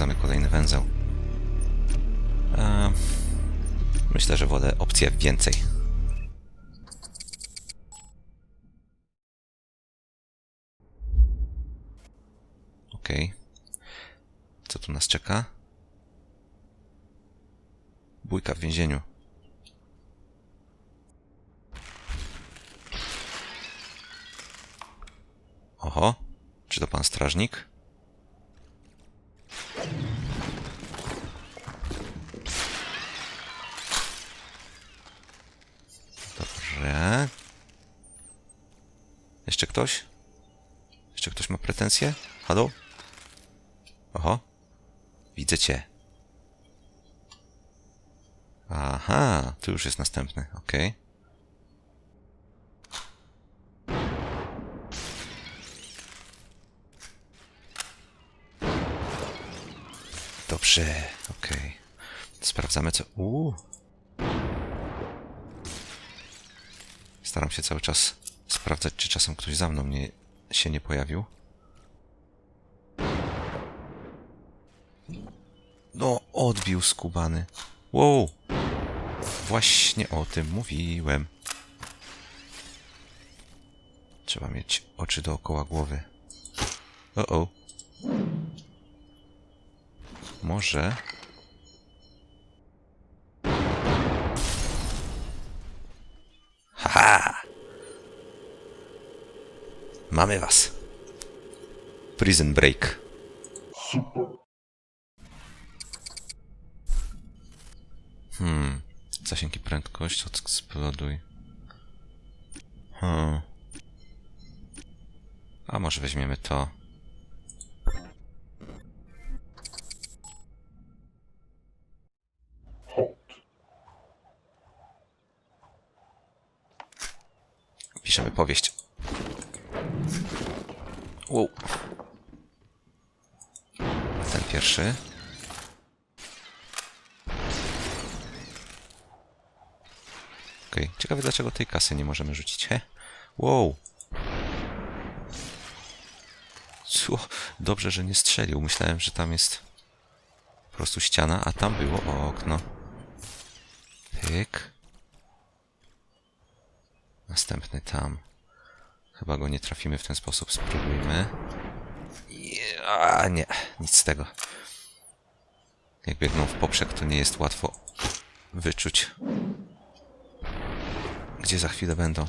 sprawdzamy kolejny węzeł. Eee, myślę, że wolę opcję więcej. Okej. Co tu nas czeka? Bójka w więzieniu. Oho, czy to pan strażnik? Dobrze. Jeszcze ktoś? Jeszcze ktoś ma pretensje? Halo? Oho. Widzę cię. Aha, tu już jest następny, okej. Dobrze, okej. Sprawdzamy co... Uuu. Staram się cały czas sprawdzać, czy czasem ktoś za mną nie, się nie pojawił. No, odbił skubany. Wow! Właśnie o tym mówiłem. Trzeba mieć oczy dookoła głowy. O, o. Może. Mamy was. Prison Break. Hmm. Zasięg i prędkość, odeksploduj. Hmm. A może weźmiemy to. Piszemy powieść. Wow. Ten pierwszy. Okej, ciekawe dlaczego tej kasy nie możemy rzucić. He? Wow. Co? Dobrze, że nie strzelił. Myślałem, że tam jest po prostu ściana, a tam było okno. Pyk. Następny tam. Chyba go nie trafimy w ten sposób. Spróbujmy. A nie, nic z tego. Jak biegną w poprzek, to nie jest łatwo wyczuć, gdzie za chwilę będą.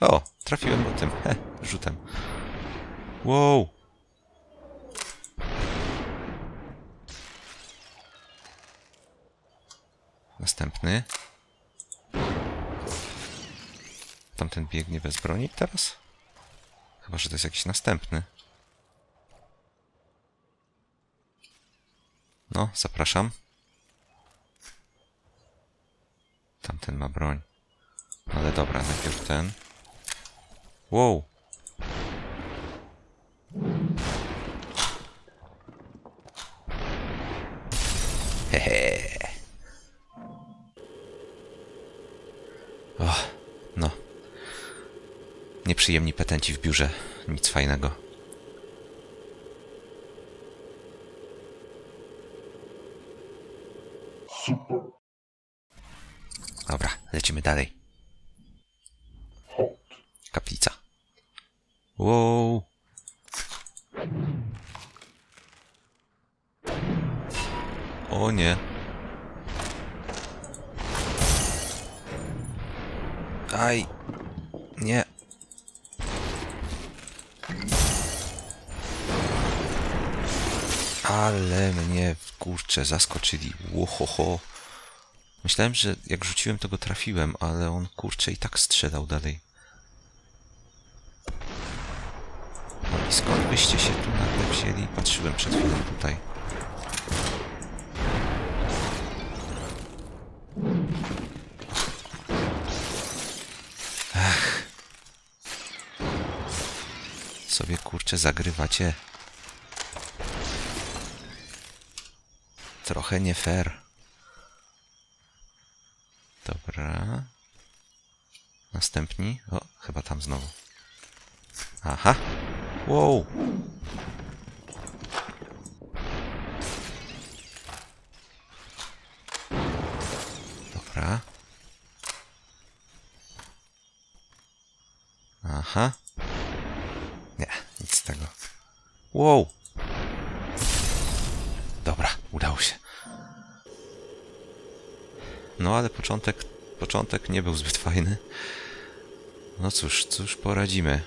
O, trafiłem go tym, he, rzutem. Wow! Następny. Tamten biegnie bez broni teraz? Chyba, że to jest jakiś następny. No, zapraszam. Tamten ma broń. Ale dobra, najpierw ten. Wow! Hehe. Och, no. Nieprzyjemni petenci w biurze. Nic fajnego. Dobra, lecimy dalej. Kaplica. Wow. O nie. Aj. Ale mnie kurczę zaskoczyli. Łohoho. Myślałem, że jak rzuciłem, to go trafiłem, ale on kurczę i tak strzelał dalej. No i skąd byście się tu nagle wzięli? Patrzyłem przed chwilą tutaj. Ach. Sobie kurczę zagrywacie. trochę nie fair. Dobra. Następni. O, chyba tam znowu. Aha. Wow. Dobra. Aha. Nie, nic z tego. Wow. Dobra, udało się. No ale początek, początek nie był zbyt fajny. No cóż, cóż poradzimy.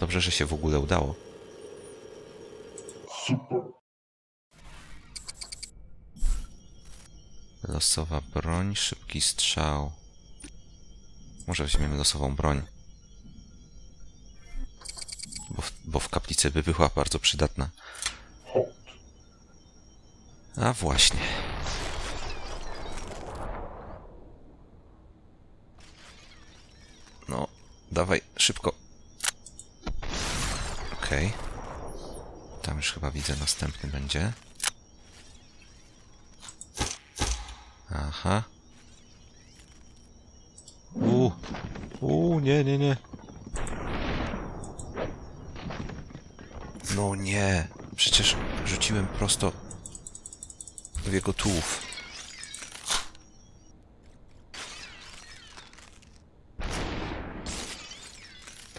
Dobrze, że się w ogóle udało. Losowa broń, szybki strzał. Może weźmiemy losową broń. Bo w, bo w kaplicy by była bardzo przydatna. A właśnie. No, dawaj, szybko. Okej. Tam już chyba widzę następny będzie. Aha. U, u, nie, nie, nie. No nie, przecież rzuciłem prosto w jego tułów.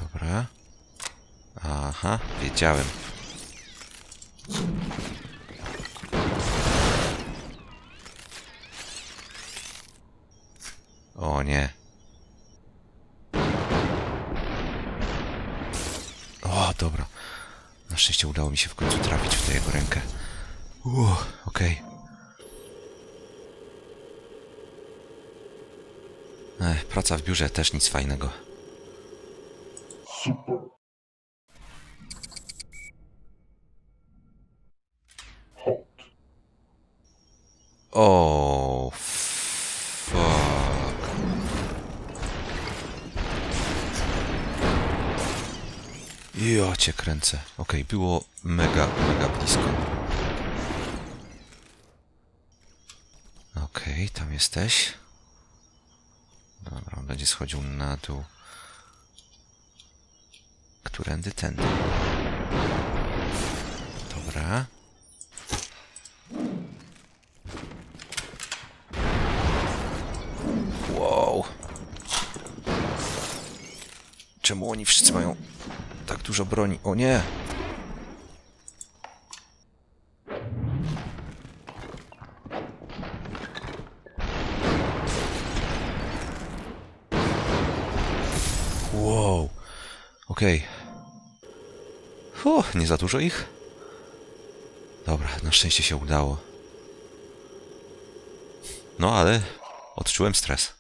Dobra. Aha, wiedziałem. O nie. O, dobra. Na szczęście udało mi się w końcu trafić w tę jego rękę. Uff, okej. Ech, praca w biurze też nic fajnego. O, fuck. Ja cię kręcę. Okej, było mega, mega blisko. Okej, tam jesteś. Będzie schodził na dół. Którędy tędy? Dobra. Wow. Czemu oni wszyscy mają tak dużo broni? O nie! Wow. Okej. Okay. nie za dużo ich? Dobra, na szczęście się udało. No ale odczułem stres.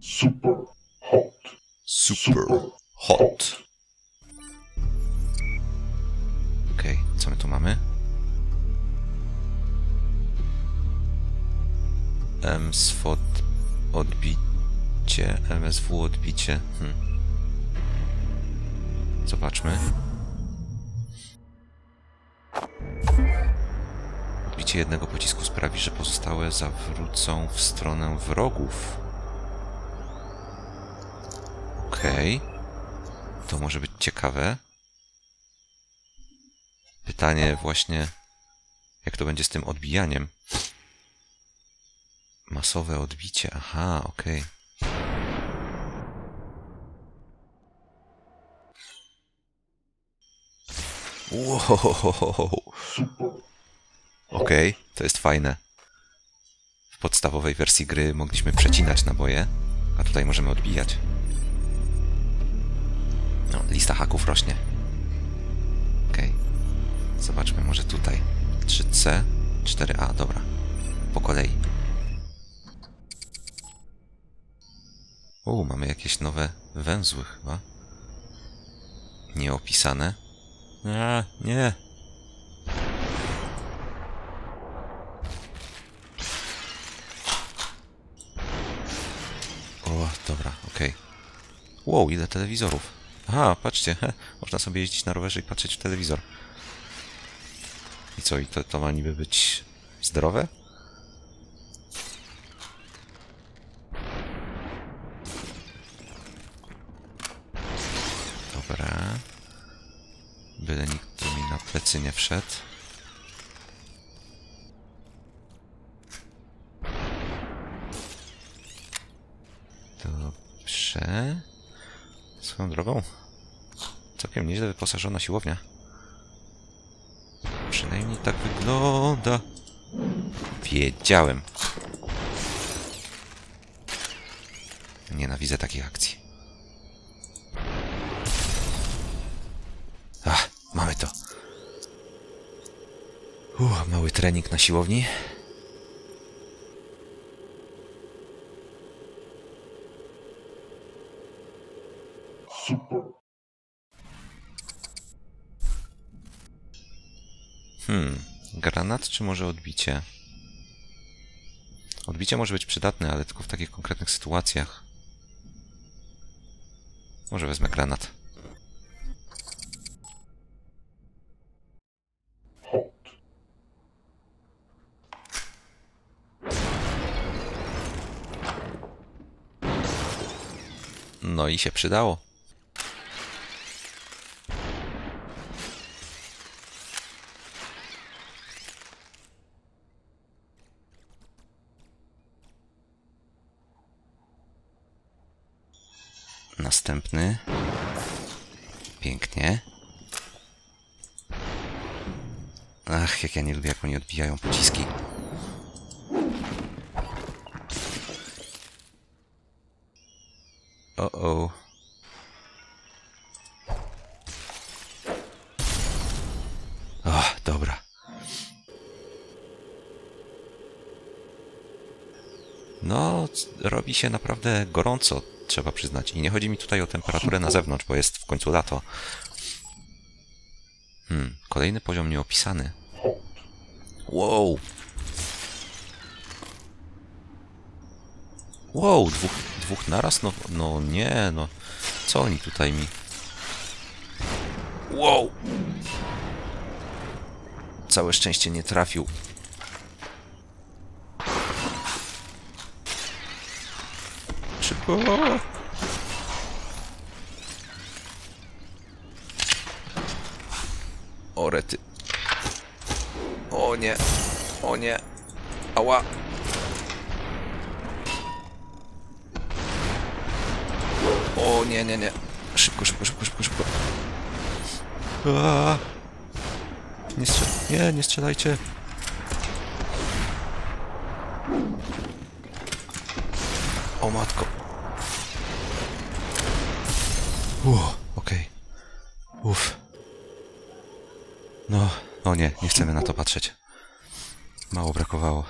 Super hot. Super hot. Okej, co my tu mamy? MSFOT odbicie, MSW odbicie. Hm. Zobaczmy. Odbicie jednego pocisku sprawi, że pozostałe zawrócą w stronę wrogów. Okej. To może być ciekawe. Pytanie właśnie, jak to będzie z tym odbijaniem. Masowe odbicie, aha, okej. Okej, to jest fajne. W podstawowej wersji gry mogliśmy przecinać naboje, a tutaj możemy odbijać. No, lista haków rośnie. Okej. Zobaczmy może tutaj. 3C, 4A, dobra. Po kolei. U, mamy jakieś nowe węzły chyba. Nieopisane. A, nie. O, dobra, okej. Wow, ile telewizorów. Aha, patrzcie, he, można sobie jeździć na rowerze i patrzeć w telewizor. I co, i to, to ma niby być zdrowe? Plecy nie wszedł. Dobrze. Swoją drogą. Całkiem nieźle wyposażona siłownia. Przynajmniej tak wygląda. Wiedziałem. Nienawidzę takich akcji. Uff, mały trening na siłowni. Hmm, granat czy może odbicie? Odbicie może być przydatne, ale tylko w takich konkretnych sytuacjach. Może wezmę granat. No i się przydało. Następny. Pięknie. Ach, jak ja nie lubię, jak oni odbijają pociski. O. O, dobra. No, robi się naprawdę gorąco, trzeba przyznać. I nie chodzi mi tutaj o temperaturę na zewnątrz, bo jest w końcu lato. Hmm, kolejny poziom nieopisany. Wow! Wow, dwóch, dwóch naraz? No, no nie, no. Co oni tutaj mi... Wow! Całe szczęście nie trafił. Szybko! O rety. O nie. O nie. Ała. O nie, nie, nie. Szybko, szybko, szybko, szybko, szybko. Aaa. Nie strzel... Nie, nie strzelajcie. O matko. Uff, okej. Uff. No, o nie, nie chcemy na to patrzeć. Mało brakowało.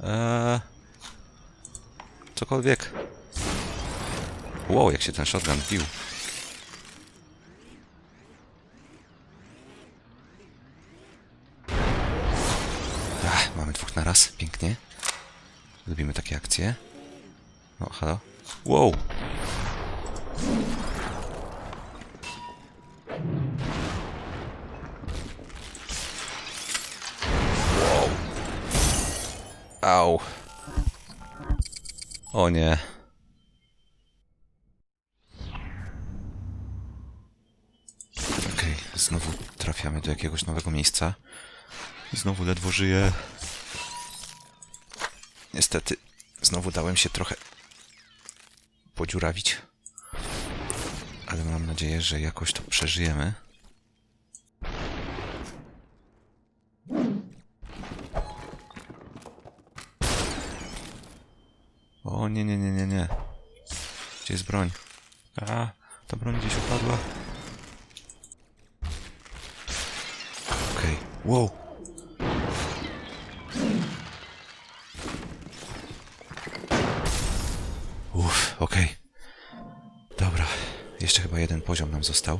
Eee, cokolwiek. Wow, jak się ten shotgun bił. Ach, mamy dwóch na raz, pięknie. Lubimy takie akcje. No, halo? Wow! Au. O nie. Okej, znowu trafiamy do jakiegoś nowego miejsca. I znowu ledwo żyję. Niestety, znowu dałem się trochę podziurawić. Ale mam nadzieję, że jakoś to przeżyjemy. O nie, nie, nie, nie, nie. Gdzie jest broń? A, ta broń gdzieś upadła. Okej, wow. Uff, okej. Dobra, jeszcze chyba jeden poziom nam został.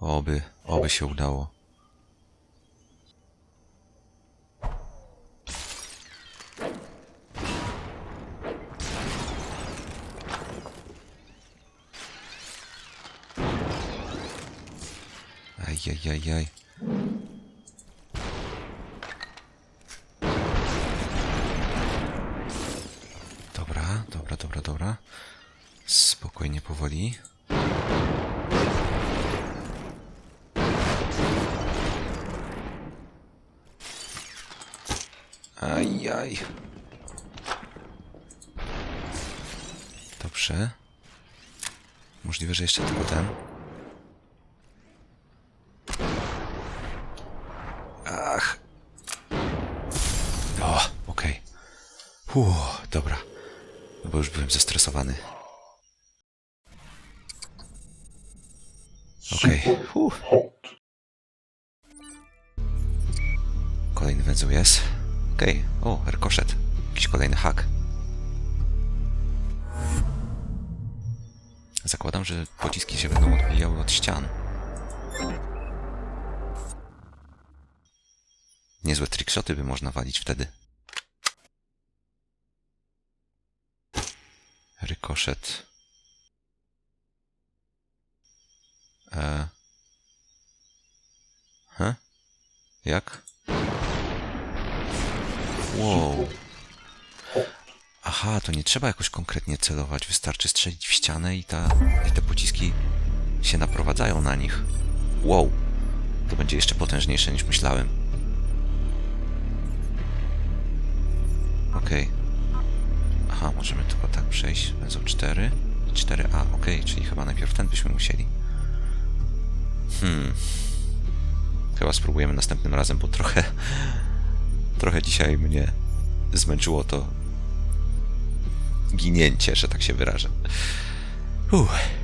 Oby, oby się udało. Ajajajaj. Dobra, dobra, dobra, dobra. Spokojnie, powoli. Ajaj. Dobrze. Możliwe, że jeszcze tylko ten. Ach. O, okej. Okay. dobra. No bo już byłem zestresowany. Okej. Okay. Kolejny węzeł jest. Okej. O, rkoszet. Jakiś kolejny hak. Zakładam, że pociski się będą odbijały od ścian. Niezłe trickshoty by można walić wtedy. Rykoszet. E. He? Jak? Wow. Aha, to nie trzeba jakoś konkretnie celować. Wystarczy strzelić w ścianę i, ta, i te pociski się naprowadzają na nich. Wow. To będzie jeszcze potężniejsze niż myślałem. Okej. Aha, możemy tylko tak przejść. Węzeł 4. 4A, okej, czyli chyba najpierw ten byśmy musieli. Hmm. Chyba spróbujemy następnym razem, bo trochę. Trochę dzisiaj mnie zmęczyło to ginięcie, że tak się wyrażę. Uff.